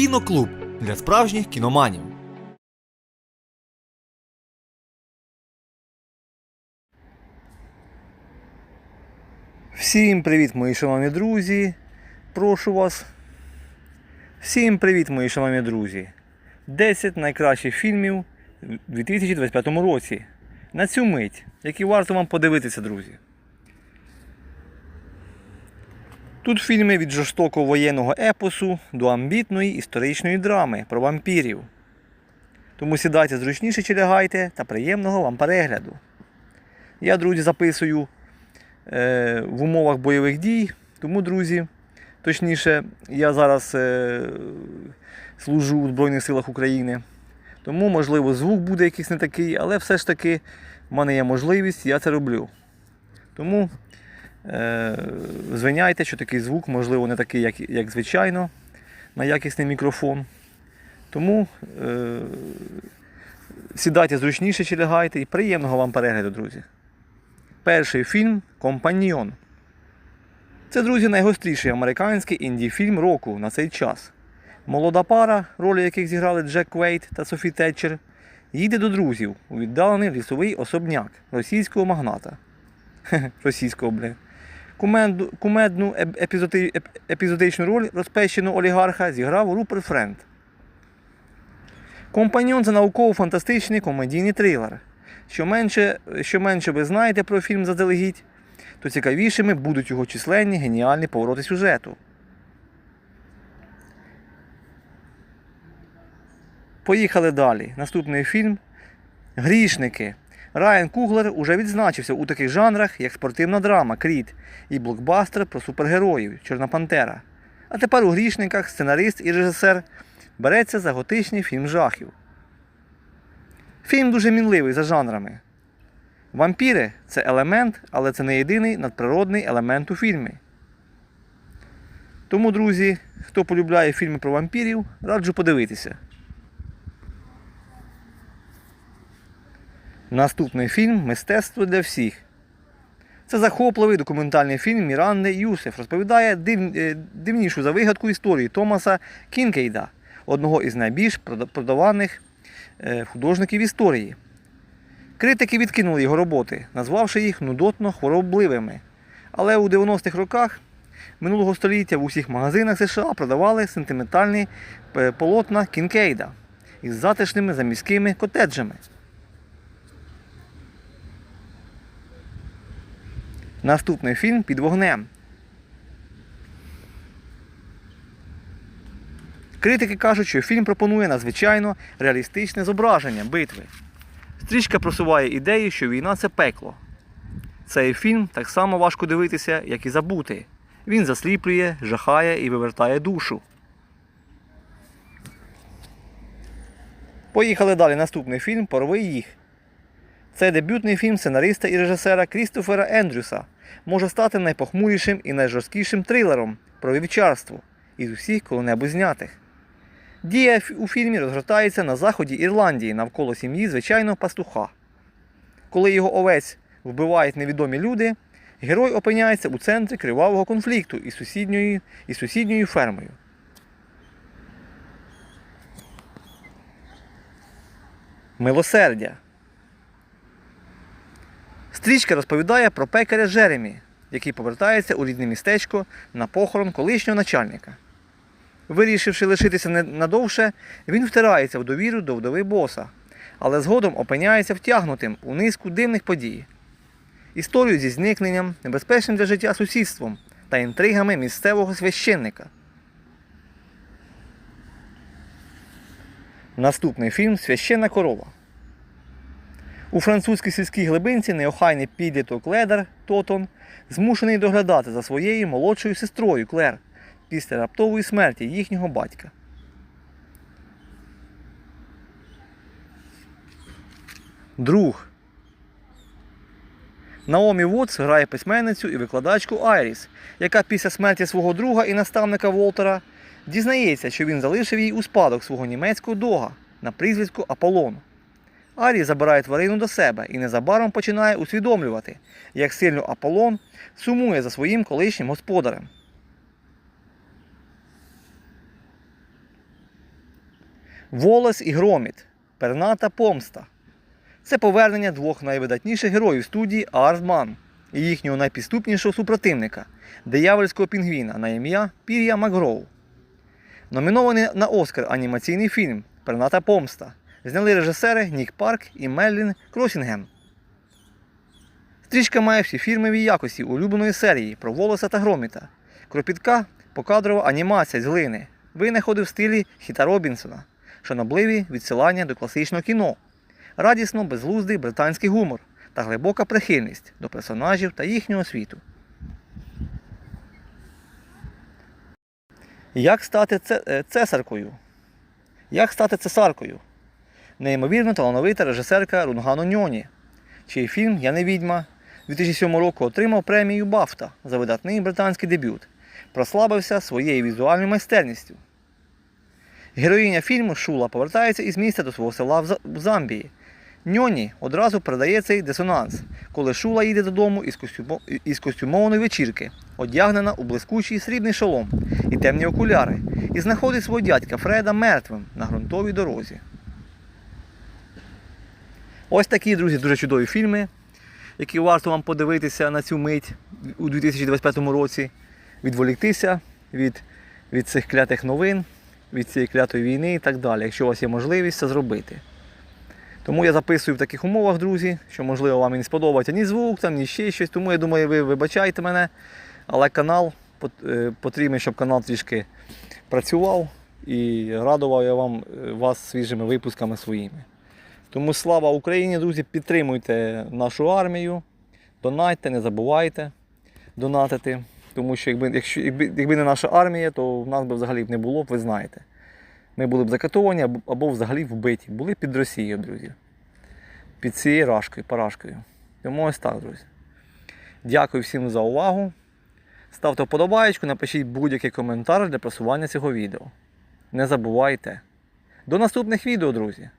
Кіноклуб для справжніх кіноманів. Всім привіт, мої шановні друзі. Прошу вас. Всім привіт, мої шановні друзі. 10 найкращих фільмів у 2025 році. На цю мить, які варто вам подивитися, друзі. Тут фільми від жорстокого воєнного епосу до амбітної історичної драми про вампірів. Тому сідайте зручніше чи лягайте та приємного вам перегляду. Я, друзі, записую е, в умовах бойових дій. Тому, друзі, точніше, я зараз е, служу у Збройних силах України. Тому, можливо, звук буде якийсь не такий, але все ж таки в мене є можливість, я це роблю. Тому звиняйте, що такий звук, можливо, не такий, як, як звичайно, на якісний мікрофон. Тому е, сідайте зручніше чи лягайте і приємного вам перегляду, друзі. Перший фільм Компаньйон. Це, друзі, найгостріший американський інді-фільм року на цей час. Молода пара, ролі яких зіграли Джек Квейт та Софі Тетчер, їде до друзів у віддалений лісовий особняк російського магната. Російського, бля. Кумедну, кумедну еп- епізоди- епізодичну роль розпещеного олігарха зіграв Рупер Френд. Компаньйон це науково-фантастичний комедійний трилер. Що менше, що менше ви знаєте про фільм заздалегідь, то цікавішими будуть його численні геніальні повороти сюжету. Поїхали далі. Наступний фільм Грішники. Райан Куглер уже відзначився у таких жанрах, як спортивна драма Кріт і блокбастер про супергероїв Чорна Пантера. А тепер у грішниках сценарист і режисер береться за готичний фільм жахів. Фільм дуже мінливий за жанрами. Вампіри це елемент, але це не єдиний надприродний елемент у фільмі. Тому, друзі, хто полюбляє фільми про вампірів, раджу подивитися. Наступний фільм Мистецтво для всіх. Це захопливий документальний фільм Міранди Юсеф розповідає див... е, дивнішу за вигадку історії Томаса Кінкейда, одного із найбільш продаваних е, художників історії. Критики відкинули його роботи, назвавши їх нудотно хворобливими. Але у 90-х роках минулого століття в усіх магазинах США продавали сентиментальні е, полотна Кінкейда із затишними заміськими котеджами. Наступний фільм під вогнем. Критики кажуть, що фільм пропонує надзвичайно реалістичне зображення битви. Стрічка просуває ідею, що війна це пекло. Цей фільм так само важко дивитися, як і забути. Він засліплює, жахає і вивертає душу. Поїхали далі. Наступний фільм Порви їх. Це дебютний фільм сценариста і режисера Крістофера Ендрюса може стати найпохмурішим і найжорсткішим трилером про вівчарство із усіх коли-небудь знятих. Дія у фільмі розгортається на заході Ірландії навколо сім'ї звичайного пастуха. Коли його овець вбивають невідомі люди, герой опиняється у центрі кривавого конфлікту із сусідньою, із сусідньою фермою. Милосердя. Стрічка розповідає про пекаря Джеремі, який повертається у рідне містечко на похорон колишнього начальника. Вирішивши лишитися надовше, він втирається в довіру до вдови боса, але згодом опиняється втягнутим у низку дивних подій. Історію зі зникненням, небезпечним для життя сусідством та інтригами місцевого священника. Наступний фільм Священна корова. У французькій сільській глибинці неохайний підліток Ледар Тотон змушений доглядати за своєю молодшою сестрою Клер після раптової смерті їхнього батька. Друг. Наомі Вудс грає письменницю і викладачку Айріс, яка після смерті свого друга і наставника Волтера дізнається, що він залишив їй у спадок свого німецького дога на прізвиську Аполлон. Арі забирає тварину до себе і незабаром починає усвідомлювати, як сильно Аполлон сумує за своїм колишнім господарем. Волос і Громіт. Перната помста. Це повернення двох найвидатніших героїв студії Арсман і їхнього найпідступнішого супротивника диявольського пінгвіна на ім'я Пір'я Макгроу. Номінований на Оскар анімаційний фільм Перната помста. Зняли режисери Нік Парк і Меллін Кросінгем. Стрічка має всі фірмові якості улюбленої серії про волоса та громіта. Кропітка покадрова анімація з глини. Винаходи в стилі Хіта Робінсона, шанобливі відсилання до класичного кіно, радісно безглуздий британський гумор та глибока прихильність до персонажів та їхнього світу. Як стати е, цесаркою? Як стати цесаркою? Неймовірно талановита режисерка Рунгано Ньоні, чий фільм Я не відьма 2007 року отримав премію Бафта за видатний британський дебют, прославився своєю візуальною майстерністю. Героїня фільму Шула повертається із міста до свого села в в Замбії. Ньоні одразу передає цей дисонанс, коли Шула їде додому із, костюмо... із костюмованої вечірки, одягнена у блискучий срібний шолом і темні окуляри, і знаходить свого дядька Фреда мертвим на ґрунтовій дорозі. Ось такі, друзі, дуже чудові фільми, які варто вам подивитися на цю мить у 2025 році, відволіктися від, від цих клятих новин, від цієї клятої війни і так далі, якщо у вас є можливість це зробити. Тому я записую в таких умовах, друзі, що можливо вам і не сподобається ні звук, там, ні ще щось. Тому я думаю, ви вибачайте мене. Але канал е, потрібен, щоб канал трішки працював і радував я вам е, вас свіжими випусками своїми. Тому слава Україні, друзі, підтримуйте нашу армію, донайте, не забувайте донатити. Тому що якби, якщо, якби, якби не наша армія, то в нас би взагалі не було ви знаєте. Ми були б закатовані або, або взагалі вбиті. Були під Росією, друзі. Під цією рашкою, парашкою. Тому ось так, друзі. Дякую всім за увагу. Ставте вподобаєчку, напишіть будь-який коментар для просування цього відео. Не забувайте. До наступних відео, друзі!